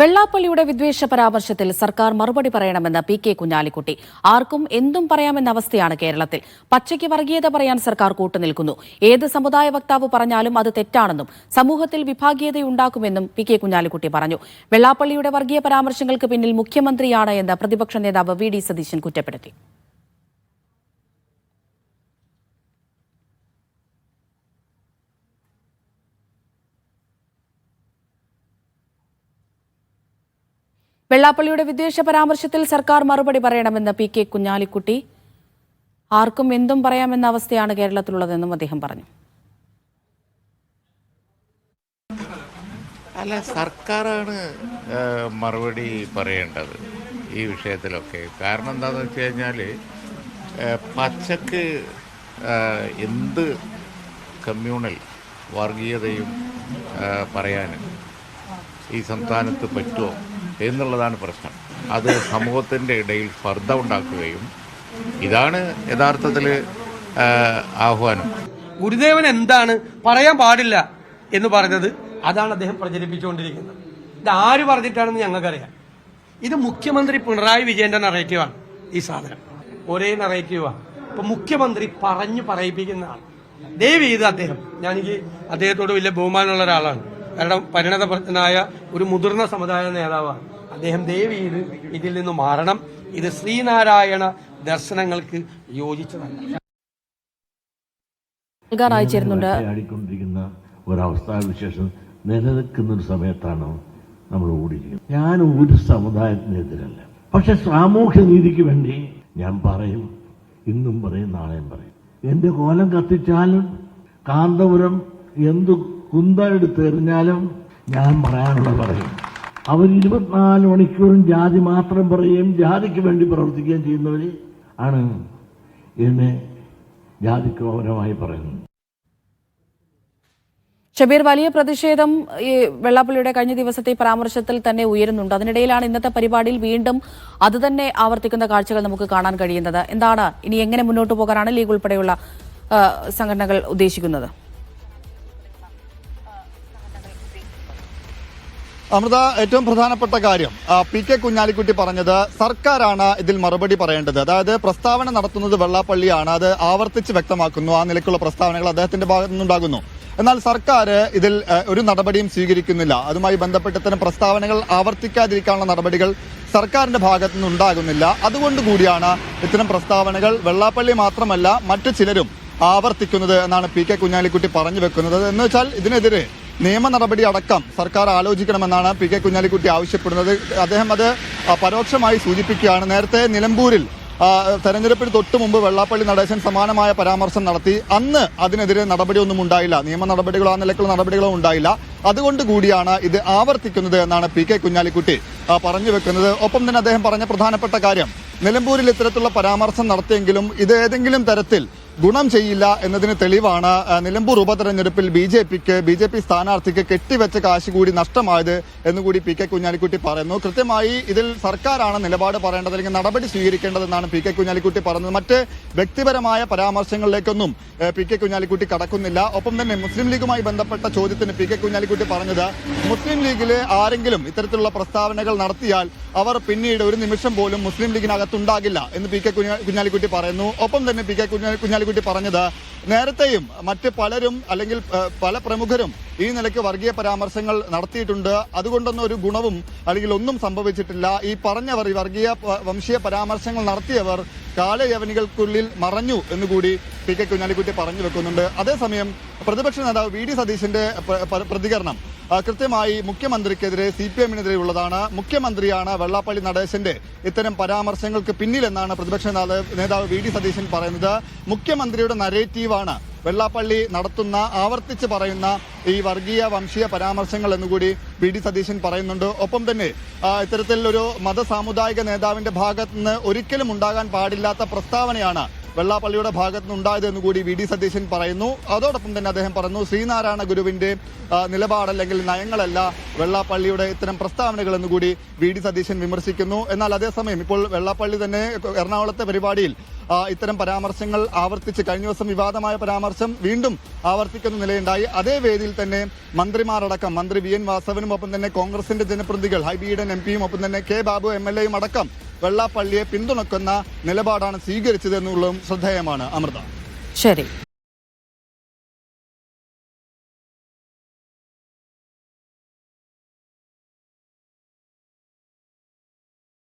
വെള്ളാപ്പള്ളിയുടെ വിദ്വേഷ പരാമർശത്തിൽ സർക്കാർ മറുപടി പറയണമെന്ന് പി കെ കുഞ്ഞാലിക്കുട്ടി. ആർക്കും എന്തും പറയാമെന്ന അവസ്ഥയാണ് കേരളത്തിൽ. പച്ചയ്ക്ക് വർഗീയത പറയാൻ സർക്കാർ കൂട്ടുനിൽക്കുന്നു. ഏത് സമുദായ വക്താവ് പറഞ്ഞാലും അത് തെറ്റാണെന്നും സമൂഹത്തിൽ വിഭാഗീയതയുണ്ടാക്കുമെന്നും പി കെ കുഞ്ഞാലിക്കുട്ടി പറഞ്ഞു. വെള്ളാപ്പള്ളിയുടെ വർഗീയ പരാമർശങ്ങൾക്ക് പിന്നിൽ മുഖ്യമന്ത്രിയാണ് എന്ന് പ്രതിപക്ഷ നേതാവ് വി ഡി സതീശൻ കുറ്റപ്പെടുത്തി. വെള്ളാപ്പള്ളിയുടെ വിദ്വേഷ പരാമർശത്തിൽ സർക്കാർ മറുപടി പറയണമെന്ന് പി കെ കുഞ്ഞാലിക്കുട്ടി. ആർക്കും എന്തും പറയാമെന്ന അവസ്ഥയാണ് കേരളത്തിലുള്ളതെന്നും അദ്ദേഹം പറഞ്ഞു. അല്ല സർക്കാരാണ് മറുപടി പറയേണ്ടത് ഈ വിഷയത്തിലൊക്കെ. കാരണം എന്താണെന്ന് വെച്ച് കഴിഞ്ഞാൽ പച്ചക്ക് എന്ത് കമ്മ്യൂണൽ വർഗീയതയും ഏഹ്, പറയാൻ ഈ സംസ്ഥാനത്ത് പറ്റുമോ എന്നുള്ളതാണ് പ്രശ്നം. അത് സമൂഹത്തിന്റെ ഇടയിൽ സ്പർദ്ധ ഉണ്ടാക്കുകയും ഇതാണ് യഥാർത്ഥത്തിൽ ആഹ്വാനം. ഗുരുദേവൻ എന്താണ് പറയാൻ പാടില്ല എന്ന് പറഞ്ഞത് അതാണ് അദ്ദേഹം പ്രചരിപ്പിച്ചുകൊണ്ടിരിക്കുന്നത്. ഇത് ആര് പറഞ്ഞിട്ടാണെന്ന് ഞങ്ങൾക്കറിയാം. ഇത് മുഖ്യമന്ത്രി പിണറായി വിജയന്റെ നറേറ്റീവാണ് ഈ സാധനം. ഒരേ നറേറ്റീവാണ് ഇപ്പൊ മുഖ്യമന്ത്രി പറഞ്ഞു പറയിപ്പിക്കുന്ന ആൾ. ദയവ് ചെയ്ത് അദ്ദേഹം ഞാനെനിക്ക് അദ്ദേഹത്തോട് വലിയ ബഹുമാനമുള്ള ഒരാളാണ്. കാരണം പരിണതപ്രജ്ഞനായ ഒരു മുതിർന്ന സമുദായ നേതാവാണ്. അദ്ദേഹം ദയവ് ചെയ്ത് ഇതിൽ നിന്ന് മാറണം. ഇത് ശ്രീനാരായണ ദർശനങ്ങൾക്ക് യോജിച്ചതല്ല. ആടിക്കൊണ്ടിരിക്കുന്ന ഒരവസ്ഥാവിശേഷം നിലനിൽക്കുന്ന ഒരു സമയത്താണ് നമ്മൾ ഓടിക്കുന്നത് ഞാൻ ഒരു സമുദായത്തിനെതിരല്ല പക്ഷെ സാമൂഹ്യ നീതിക്ക് വേണ്ടി ഞാൻ പറയും. ഇന്നും പറയും നാളെയും പറയും. എന്റെ കോലം കത്തിച്ചാലും കാന്തപുരം എന്തു കുന്ത എടുത്തെറിഞ്ഞാലും ഞാൻ പറയാനുള്ള പറയും. അവർ ഇരുപത്തിനാല് മണിക്കൂറും ജാതി മാത്രം പറയുകയും ജാതിക്ക് വേണ്ടി പ്രവർത്തിക്കുകയും ചെയ്യുന്നവർ ആണ് എന്നെ ജാതിക്ക് പൗരമായി പറയുന്നത് ഷബീർ വലിയ പ്രതിഷേധം ഈ വെള്ളാപ്പള്ളിയുടെ കഴിഞ്ഞ ദിവസത്തെ പരാമർശത്തിൽ തന്നെ ഉയരുന്നുണ്ട്. അതിനിടയിലാണ് ഇന്നത്തെ പരിപാടിയിൽ വീണ്ടും അത് തന്നെ ആവർത്തിക്കുന്ന കാഴ്ചകൾ നമുക്ക് കാണാൻ കഴിയുന്നത്. എന്താണ്? ഇനി എങ്ങനെ മുന്നോട്ട് പോകാനാണ് ലീഗ് ഉൾപ്പെടെയുള്ള സംഘടനകൾ ഉദ്ദേശിക്കുന്നത്? അമൃത ഏറ്റവും പ്രധാനപ്പെട്ട കാര്യം പി കെ കുഞ്ഞാലിക്കുട്ടി പറഞ്ഞത് സർക്കാരാണ് ഇതിൽ മറുപടി പറയേണ്ടത്. അതായത് പ്രസ്താവന നടത്തുന്നത് വെള്ളാപ്പള്ളിയാണ്. അത് ആവർത്തിച്ച് വ്യക്തമാക്കുന്നു. ആ നിലയ്ക്കുള്ള പ്രസ്താവനകൾ അദ്ദേഹത്തിന്റെ ഭാഗത്തു നിന്നുണ്ടാകുന്നു എന്നാൽ സർക്കാർ ഇതിൽ ഒരു നടപടിയും സ്വീകരിക്കുന്നില്ല. അതുമായി ബന്ധപ്പെട്ട് തന്നെ പ്രസ്താവനകൾ ആവർത്തിക്കാതിരിക്കാനുള്ള നടപടികൾ സർക്കാരിന്റെ ഭാഗത്തു നിന്നുണ്ടാകുന്നില്ല അതുകൊണ്ട് കൂടിയാണ് ഇത്തരം പ്രസ്താവനകൾ വെള്ളാപ്പള്ളി മാത്രമല്ല മറ്റു ചിലരും ആവർത്തിക്കുന്നത് എന്നാണ് പി കെ കുഞ്ഞാലിക്കുട്ടി പറഞ്ഞു വെക്കുന്നത്. എന്ന് വെച്ചാൽ ഇതിനെതിരെ നിയമ നടപടി അടക്കം സർക്കാർ ആലോചിക്കണമെന്നാണ് പി കെ കുഞ്ഞാലിക്കുട്ടി ആവശ്യപ്പെടുന്നത്. അദ്ദേഹം അത് പരോക്ഷമായി സൂചിപ്പിക്കുകയാണ്. നേരത്തെ നിലമ്പൂരിൽ തെരഞ്ഞെടുപ്പിൽ തൊട്ടു മുമ്പ് വെള്ളാപ്പള്ളി നടേശൻ സമാനമായ പരാമർശം നടത്തി. അന്ന് അതിനെതിരെ നടപടിയൊന്നും ഉണ്ടായില്ല. നിയമ നടപടികളോ ആ നിലക്കുള്ള നടപടികളോ ഉണ്ടായില്ല. അതുകൊണ്ട് കൂടിയാണ് ഇത് ആവർത്തിക്കുന്നത് എന്നാണ് പി കെ കുഞ്ഞാലിക്കുട്ടി പറഞ്ഞു വെക്കുന്നത്. ഒപ്പം തന്നെ അദ്ദേഹം പറഞ്ഞ പ്രധാനപ്പെട്ട കാര്യം. നിലമ്പൂരിൽ ഇത്തരത്തിലുള്ള പരാമർശം നടത്തിയെങ്കിലും ഇത് ഏതെങ്കിലും തരത്തിൽ ഗുണം ചെയ്യില്ല എന്നതിന് തെളിവാണ് നിലമ്പൂർ ഉപതെരഞ്ഞെടുപ്പിൽ ബി ജെ പിക്ക് ബി ജെ പി സ്ഥാനാർത്ഥിക്ക് കെട്ടിവെച്ച കാശ് കൂടി നഷ്ടമായത് എന്നുകൂടി പി കെ കുഞ്ഞാലിക്കുട്ടി പറയുന്നു. കൃത്യമായി ഇതിൽ സർക്കാരാണ് നിലപാട് പറയേണ്ടത് അല്ലെങ്കിൽ നടപടി സ്വീകരിക്കേണ്ടതെന്നാണ് പി കെ കുഞ്ഞാലിക്കുട്ടി പറഞ്ഞത് മറ്റ് വ്യക്തിപരമായ പരാമർശങ്ങളിലേക്കൊന്നും പി കെ കുഞ്ഞാലിക്കുട്ടി കടക്കുന്നില്ല. ഒപ്പം തന്നെ മുസ്ലിം ലീഗുമായി ബന്ധപ്പെട്ട ചോദ്യത്തിന് പി കെ കുഞ്ഞാലിക്കുട്ടി പറഞ്ഞത് മുസ്ലിം ലീഗിലെ ആരെങ്കിലും ഇത്തരത്തിലുള്ള പ്രസ്താവനകൾ നടത്തിയാൽ അവർ പിന്നീട് ഒരു നിമിഷം പോലും മുസ്ലിം ലീഗിനകത്തുണ്ടാകില്ല എന്ന് പി കെ കുഞ്ഞാലിക്കുട്ടി പറയുന്നു. ഒപ്പം തന്നെ പി കെ കുഞ്ഞാ- കുഞ്ഞാലിക്കുട്ടി പറഞ്ഞത് നേരത്തെയും മറ്റ് പലരും അല്ലെങ്കിൽ പല പ്രമുഖരും ഈ നിലയ്ക്ക് വർഗീയ പരാമർശങ്ങൾ നടത്തിയിട്ടുണ്ട്. അതുകൊണ്ടൊന്നും ഒരു ഗുണവും അല്ലെങ്കിൽ ഒന്നും സംഭവിച്ചിട്ടില്ല. ഈ പറഞ്ഞവർ ഈ വർഗീയ വംശീയ പരാമർശങ്ങൾ നടത്തിയവർ കാലയവനികൾക്കുള്ളിൽ മറഞ്ഞു എന്നുകൂടി പി കെ കുഞ്ഞാലിക്കുട്ടി പറഞ്ഞു വെക്കുന്നുണ്ട്. അതേസമയം പ്രതിപക്ഷ നേതാവ് വി ഡി സതീശന്റെ പ്ര- പ്ര- പ്രതികരണം കൃത്യമായി മുഖ്യമന്ത്രിക്കെതിരെ സി പി എമ്മിനെതിരെ ഉള്ളതാണ്. മുഖ്യമന്ത്രിയാണ് വെള്ളാപ്പള്ളി നടേശന്റെ ഇത്തരം പരാമർശങ്ങൾക്ക് പിന്നിലെന്നാണ് പ്രതിപക്ഷ നേതാവ് വി ഡി സതീശൻ പറയുന്നത്. മുഖ്യമന്ത്രിയുടെ നരേറ്റീവാണ് വെള്ളാപ്പള്ളി നടത്തുന്ന ആവർത്തിച്ച് പറയുന്ന ഈ വർഗീയ വംശീയ പരാമർശങ്ങൾ എന്നുകൂടി വി ഡി സതീശൻ പറയുന്നുണ്ട്. ഒപ്പം തന്നെ ഇത്തരത്തിൽ ഒരു മത സാമുദായിക നേതാവിന്റെ ഭാഗത്ത് നിന്ന് ഒരിക്കലും ഉണ്ടാകാൻ പാടില്ലാത്ത പ്രസ്താവനയാണ് വെള്ളാപ്പള്ളിയുടെ ഭാഗത്ത് നിന്നുണ്ടായത് എന്ന് കൂടി വി ഡി സതീശൻ പറയുന്നു. അതോടൊപ്പം തന്നെ അദ്ദേഹം പറഞ്ഞു ശ്രീനാരായണ ഗുരുവിന്റെ നിലപാടല്ലെങ്കിൽ നയങ്ങളല്ല വെള്ളാപ്പള്ളിയുടെ ഇത്തരം പ്രസ്താവനകൾ എന്നുകൂടി വി ഡി സതീശൻ വിമർശിക്കുന്നു. എന്നാൽ അതേസമയം ഇപ്പോൾ വെള്ളാപ്പള്ളി തന്നെ എറണാകുളത്തെ പരിപാടിയിൽ ഇത്തരം പരാമർശങ്ങൾ ആവർത്തിച്ച് കഴിഞ്ഞ ദിവസം വിവാദമായ പരാമർശം വീണ്ടും ആവർത്തിക്കുന്ന നിലയുണ്ടായി. അതേ വേദിയിൽ തന്നെ മന്ത്രിമാരടക്കം മന്ത്രി വി എൻ വാസവനും ഒപ്പം തന്നെ കോൺഗ്രസിന്റെ ജനപ്രതിനിധികൾ ഹൈബീഡൻ എം പിയും ഒപ്പം തന്നെ കെ ബാബു എം എൽ എയും അടക്കം വെള്ളാപ്പള്ളിയെ പിന്തുണക്കുന്ന നിലപാടാണ് സ്വീകരിച്ചത് എന്നുള്ളതും ശ്രദ്ധേയമാണ്. അമൃത. ശരി.